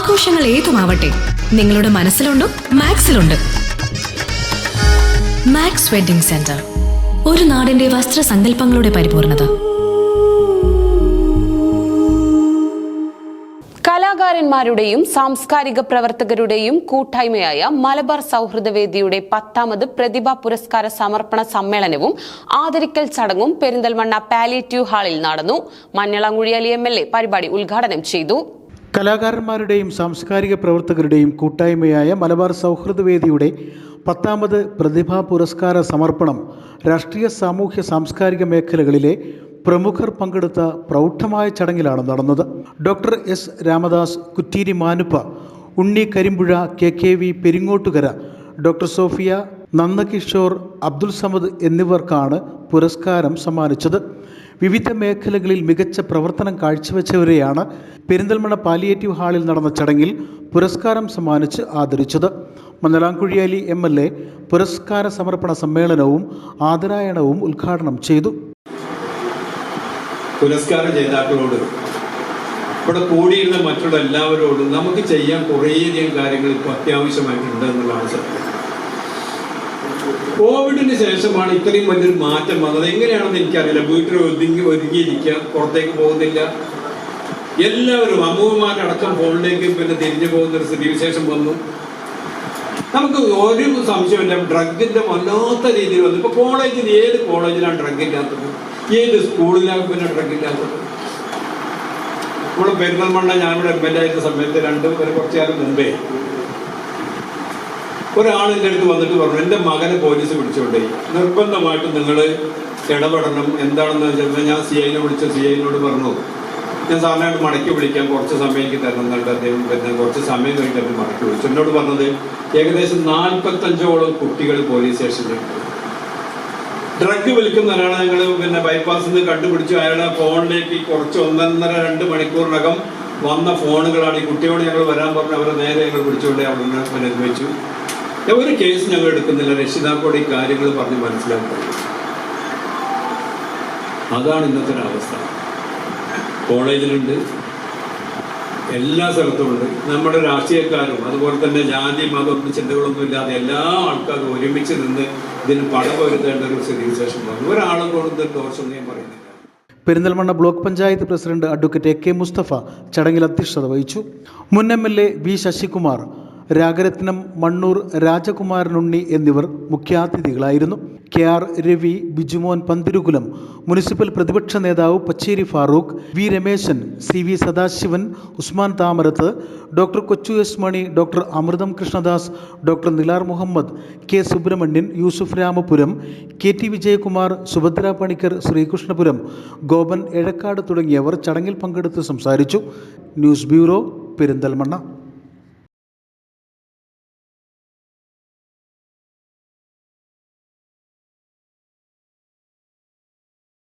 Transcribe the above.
ആഘോഷങ്ങൾ ഏതുമാവട്ടെ നിങ്ങളുടെ മനസ്സിലുണ്ടോ മാക്സിലുണ്ട്. മാക്സ് വെഡിംഗ് സെന്റർ ഒരു നാടിന്റെ വസ്ത്രസങ്കല്പങ്ങളുടെ പരിപൂർണത. കലാകാരന്മാരുടെയും സാംസ്കാരിക പ്രവർത്തകരുടെയും കൂട്ടായ്മയായ മലബാർ സൗഹൃദവേദിയുടെ പത്താമത് പ്രതിഭാ പുരസ്കാര സമർപ്പണ സമ്മേളനവും ആദരിക്കൽ ചടങ്ങും പെരിന്തൽമണ്ണ പാലിയേറ്റീവ് ഹാളിൽ നടന്നു. മഞ്ഞളാങ്കുഴിയാലി എം എൽ എ പരിപാടി ഉദ്ഘാടനം ചെയ്തു. കലാകാരന്മാരുടെയും സാംസ്കാരിക പ്രവർത്തകരുടെയും കൂട്ടായ്മയായ മലബാർ സൗഹൃദവേദിയുടെ പത്താമത് പ്രതിഭാ പുരസ്കാര സമർപ്പണം രാഷ്ട്രീയ സാമൂഹ്യ സാംസ്കാരിക മേഖലകളിലെ പ്രമുഖർ പങ്കെടുത്ത പ്രൗഢമായ ചടങ്ങിലാണ് നടന്നത്. Doctor S Ramadas Kuttiri Manuppa Unni Karimpuzha K K V Peringottukara doctor Sophia Nandakishore Abdul Samad എന്നിവർക്കാണ് പുരസ്കാരം സമ്മാനിച്ചത്. വിവിധ മേഖലകളിൽ മികച്ച പ്രവർത്തനം കാഴ്ചവെച്ചവരെയാണ് പെരിന്തൽമണ്ണ പാലിയേറ്റീവ് ഹാളിൽ നടന്ന ചടങ്ങിൽ പുരസ്കാരം സമ്മാനിച്ച് ആദരിച്ചത്. മന്നലാംകുഴിയാലി എം എൽ എ പുരസ്കാര സമർപ്പണ സമ്മേളനവും ആദരായണവും ഉദ്ഘാടനം ചെയ്തു. പുരസ്കാര ജേതാക്കളോട് ഇവിടെ കൂടിയിരുന്ന മറ്റുള്ള എല്ലാവരോടും നമുക്ക് ചെയ്യാൻ കുറേയധികം കാര്യങ്ങൾ ഇപ്പോൾ അത്യാവശ്യമായിട്ടുണ്ട് എന്നുള്ളതാണ് സത്യം. കോവിഡിന് ശേഷമാണ് ഇത്രയും വലിയൊരു മാറ്റം വന്നത്. എങ്ങനെയാണെന്ന് എനിക്കറിയില്ല. വീട്ടിൽ ഒതുങ്ങി ഒരുങ്ങിയിരിക്കുക പുറത്തേക്ക് പോകുന്നില്ല. എല്ലാവരും അമ്മൂമ്മമാരടക്കം ഫോണിലേക്ക് പിന്നെ തിരിഞ്ഞു പോകുന്ന ഒരു സ്ഥിതിവിശേഷം വന്നു. നമുക്ക് ഒരു സംശയമില്ല ഡ്രഗിന്റെ വല്ലാത്ത രീതിയിൽ വന്നു. ഇപ്പൊ കോളേജിൽ ഏത് കോളേജിലാണ് ഡ്രഗ് ഇല്ലാത്തത്? ഏത് സ്കൂളിലാണ് പിന്നെ ഡ്രഗ് ഇല്ലാത്തത്? ഇവിടെ പെരുന്തൽമണ്ണ ഞാനിവിടെ എം എൽ എ ആയിരുന്ന സമയത്ത് രണ്ട് ഒരു കുറച്ചു കാലം മുമ്പേ ഒരാൾ എന്റെ അടുത്ത് വന്നിട്ട് പറഞ്ഞു എന്റെ മകനെ പോലീസ് പിടിച്ചുകൊണ്ടേ നിർബന്ധമായിട്ടും നിങ്ങൾ ഇടപെടണം. എന്താണെന്ന് വെച്ചാൽ ഞാൻ സി ഐനെ വിളിച്ച സി ഐനോട് പറഞ്ഞു. ഞാൻ സാറിനായിട്ട് മടക്കി വിളിക്കാൻ കുറച്ച് സമയം എനിക്ക് തരണം എന്നിട്ട് അദ്ദേഹം പിന്നെ കുറച്ച് സമയം കഴിഞ്ഞിട്ട് മടക്കി വിളിച്ചു. എന്നോട് പറഞ്ഞത് ഏകദേശം നാൽപ്പത്തഞ്ചോളം കുട്ടികൾ പോലീസ് സ്റ്റേഷനിലുണ്ട് ഡ്രഗ് വിൽക്കുന്ന ഒരാളെ ഞങ്ങൾ പിന്നെ ബൈപ്പാസിൽ നിന്ന് കണ്ടുപിടിച്ചു. അയാളെ ഫോണിലേക്ക് കുറച്ച് ഒന്നൊന്നര രണ്ട് മണിക്കൂറിനകം വന്ന ഫോണുകളാണ് ഈ കുട്ടിയോട് ഞങ്ങൾ വരാൻ പറഞ്ഞു അവരെ നേരെ ഞങ്ങൾ വിളിച്ചുകൊണ്ട് അവിടെ നിന്ന് പിന്നെ വെച്ചു ഒരു കേസ് ഞങ്ങൾ എടുക്കുന്നില്ല. രക്ഷിതാക്കളുടെ ഈ കാര്യങ്ങൾ പറഞ്ഞ് മനസ്സിലാക്കുക അതാണ് ഇന്നത്തെ ഒരവസ്ഥ കോളേജിലുണ്ട്. എല്ലാ സ്ഥലത്തും ഉണ്ട്. നമ്മുടെ രാഷ്ട്രീയക്കാരും അതുപോലെ തന്നെ ജാതി മതം ചിന്തകളൊന്നും ഇല്ലാതെ എല്ലാ ആൾക്കാരും ഒരുമിച്ച് നിന്ന് ഇതിന് പടവരുത്തേണ്ട ഒരു സ്ഥിതിവിശേഷം വന്നു. ഒരാളും കൊണ്ട് ദോഷം ഞാൻ പറയുന്നില്ല. Perinthalmanna block panchayat president advocate A K Mustafa ചടങ്ങിൽ അധ്യക്ഷത വഹിച്ചു. മുൻ M L A V Sasikumar Ragaratnam Mannur Rajakumaranunni എന്നിവർ മുഖ്യാതിഥികളായിരുന്നു. K R Ravi Bijumon Panthirukulam municipal പ്രതിപക്ഷ നേതാവ് Pacheri Farooq V Rameshan C V Sadasivan Usman Thamarath doctor Kochu S Mani doctor Amritham Krishnadas doctor Nilar Muhammad K Subrahmanian Yusuf Ramapuram K T Vijayakumar Subhadra Panicker Sreekrishnapuram Gopan Ezhakkad തുടങ്ങിയവർ ചടങ്ങിൽ പങ്കെടുത്ത് സംസാരിച്ചു. News bureau Perinthalmanna.